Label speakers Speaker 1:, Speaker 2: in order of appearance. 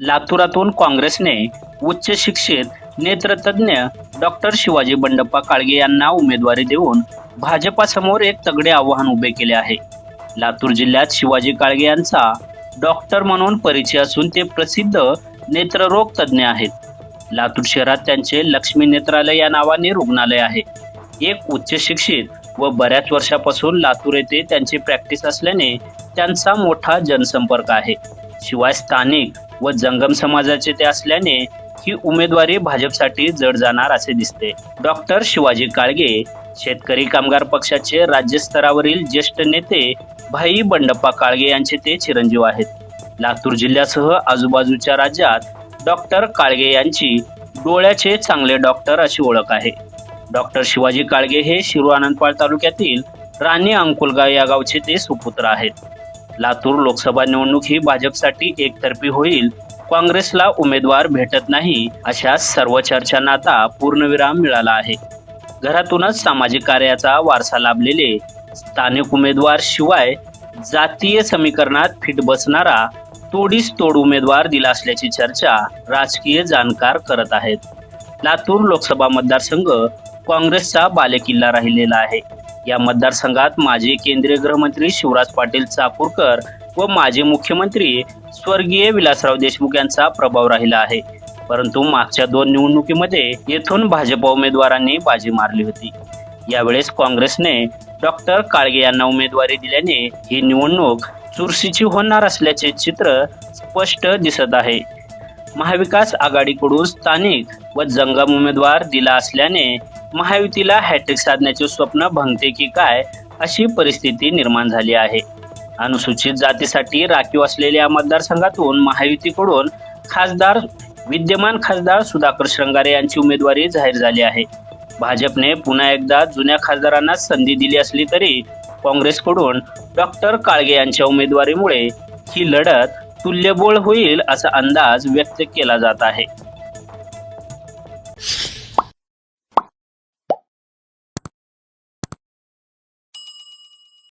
Speaker 1: लातूरातून काँग्रेसने उच्च शिक्षित नेत्रतज्ञ डॉक्टर शिवाजी बंडप्पा काळगे यांना उमेदवारी देऊन भाजपासमोर एक तगडे आव्हान उभे केले आहे. लातूर जिल्ह्यात शिवाजी काळगे यांचा डॉक्टर म्हणून परिचय असून ते प्रसिद्ध नेत्ररोग तज्ज्ञ आहेत. लातूर शहरात त्यांचे लक्ष्मी नेत्रालय या नावाने रुग्णालय आहे. एक उच्च शिक्षित व बऱ्याच वर्षापासून लातूर येथे त्यांची प्रॅक्टिस असल्याने त्यांचा मोठा जनसंपर्क आहे. शिवाय स्थानिक व जंगम समाजाचे ते असल्याने ही उमेदवारी भाजपसाठी जड जाणार असे दिसते. डॉक्टर शिवाजी काळगे शेतकरी कामगार पक्षाचे राज्यस्तरावरील ज्येष्ठ नेते भाई बंडप्पा काळगे यांचे ते चिरंजीव आहेत. लातूर जिल्ह्यासह आजूबाजूच्या राज्यात डॉक्टर काळगे यांची डोळ्याचे चांगले डॉक्टर अशी ओळख आहे. डॉक्टर शिवाजी काळगे हे शिरू आनंदपाळ तालुक्यातील राणी अंकुलगाव या गावचे ते सुपुत्र आहेत. लातूर लोकसभा निवडणूक ही भाजपसाठी एकतर्फी होईल. काँग्रेसला उमेदवार भेटत नाही अशा सर्व चर्चांना आता पूर्णविराम मिळाला आहे. घरातूनच सामाजिक कार्याचा वारसा लाभलेले स्थानिक उमेदवार शिवाय जातीय समीकरणात फिट बसणारा तोडीस तोड उमेदवार दिला असल्याची चर्चा राजकीय जाणकार करत आहेत. लातूर लोकसभा मतदारसंघ काँग्रेसचा बालेकिल्ला राहिलेला आहे. या मतदारसंघात माजी केंद्रीय गृहमंत्री शिवराज पाटील चाकूरकर व माजी मुख्यमंत्री स्वर्गीय विलासराव देशमुख यांचा प्रभाव राहिला आहे. परंतु मागच्या दोन निवडणुकीमध्ये येथून भाजप उमेदवारांनी बाजी मारली होती. यावेळेस काँग्रेसने डॉक्टर काळगे यांना उमेदवारी दिल्याने ही निवडणूक चुरशीची होणार असल्याचे चित्र स्पष्ट दिसत आहे. महाविकास आघाडीकडून स्थानिक व जंगम उमेदवार दिला असल्याने महायुतीला हॅट्रिक साधण्याचे स्वप्न भंगते की काय अशी परिस्थिती निर्माण झाली आहे. अनुसूचित जातीसाठी राखीव असलेल्या मतदारसंघातून महायुतीकडून खासदार विद्यमान खासदार सुधाकर श्रंगारे यांची उमेदवारी जाहीर झाली आहे. भाजपने पुन्हा एकदा जुन्या खासदारांना संधी दिली असली तरी काँग्रेसकडून डॉक्टर काळगे यांच्या उमेदवारीमुळे ही लढत तुल्यबळ होईल असा अंदाज व्यक्त केला जात आहे.